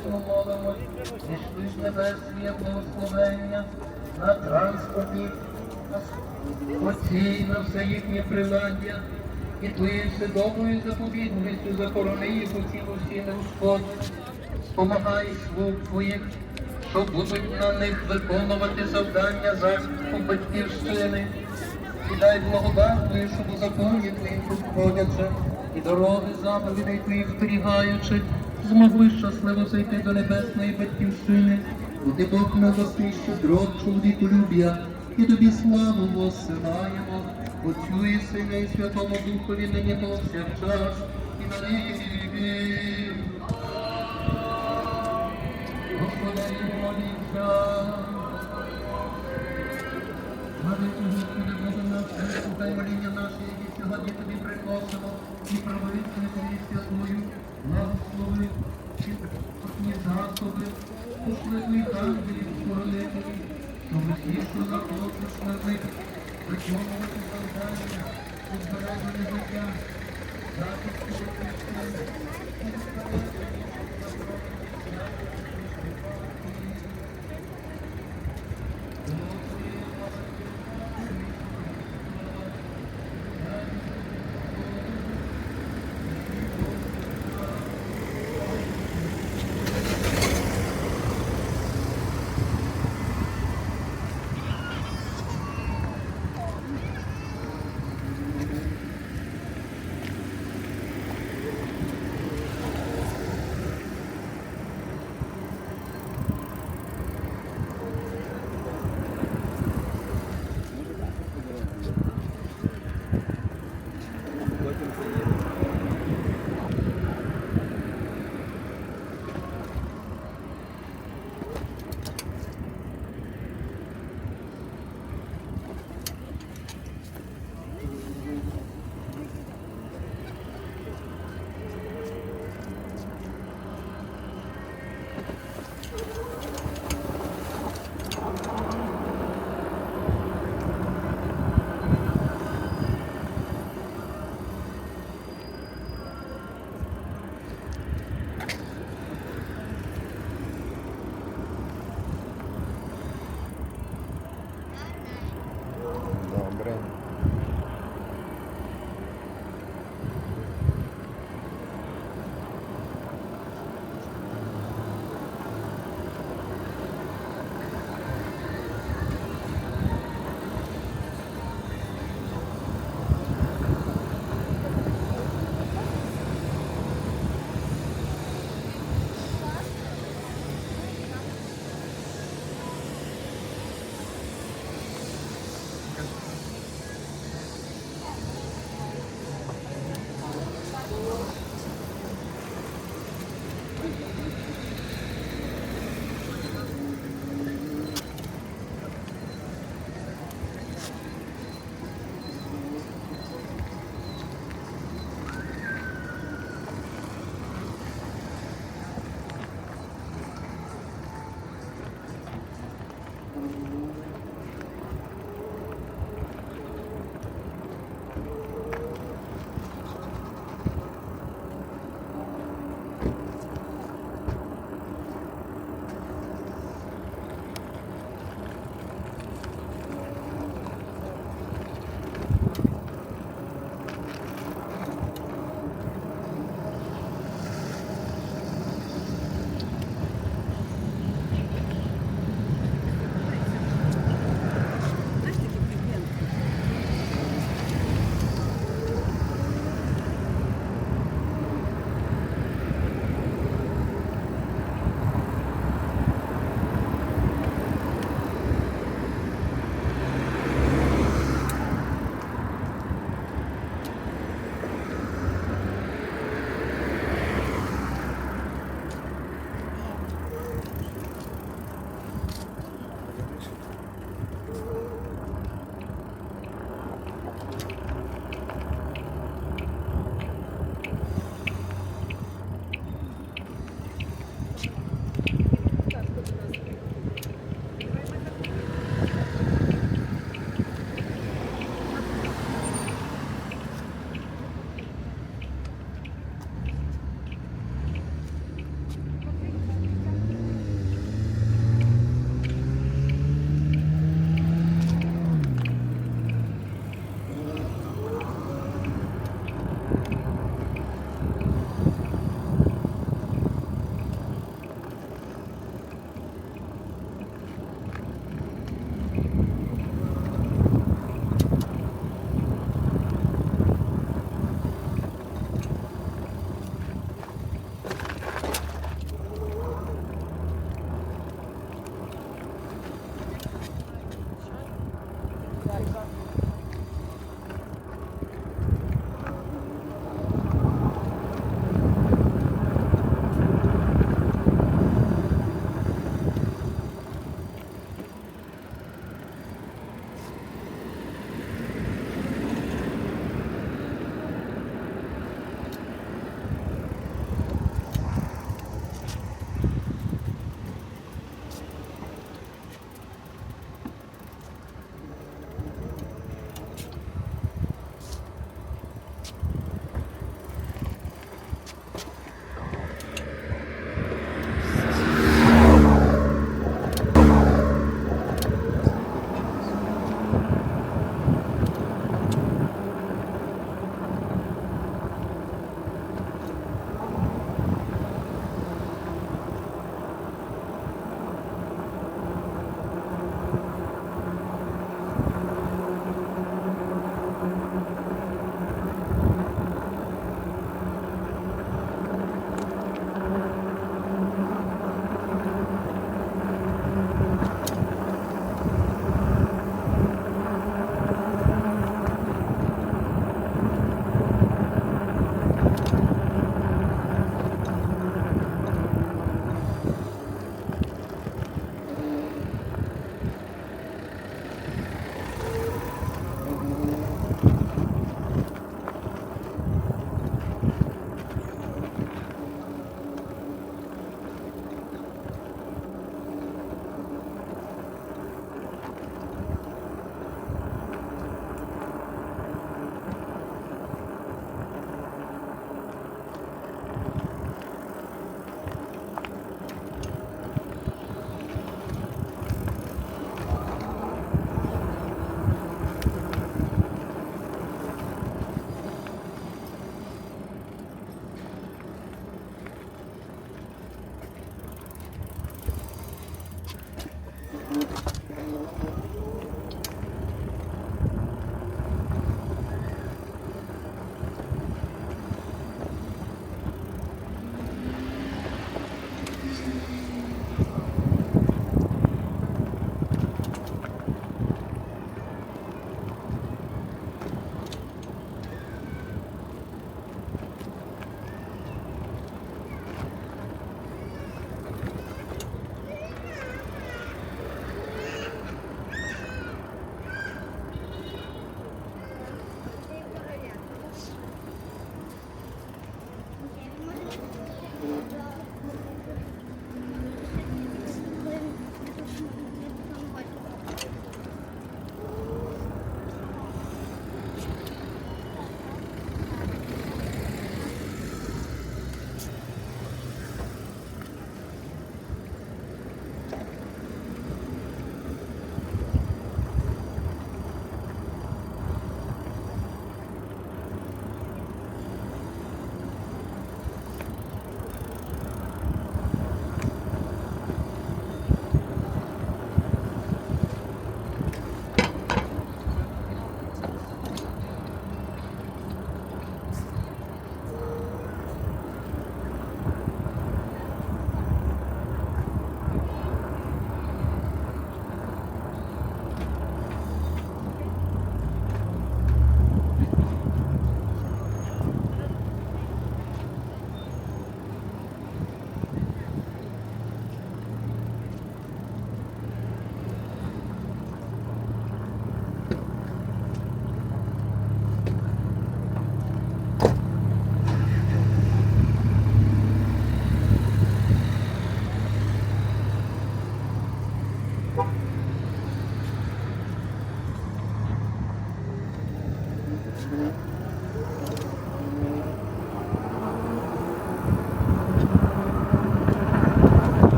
Сердечно молимо, зійшли з небес своє благословення на транспорті, на оці, на все їхнє приладдя. І твоєю вседоброю заповідністю захорони їх у цілу стіни Господь. Спомагай слуг твоїх, що будуть на них виконувати завдання захисту батьківщини. І дай благодатною, щоб у законі твоїм ходячи, і дороги заповідей твоїх зберігаючи, змогли щасливо зайти до небесної батьківщини, ти Бог милостий, щедрот чоловіколюб'я, і тобі славу воссилаємо, Отцю і Сина, і Святому Духові, нині повсякчас, і на віки віків. Господи, молімся. Молитву, Господи, Боже наш, слухай моління наші, які сьогодні тобі приносимо, і правовідки тобі спортні засоби, пошли твоїх ангелів, хоронителів, щоб всі, що заходиш на них, виконувати завдання, і збереження життя, захисту, і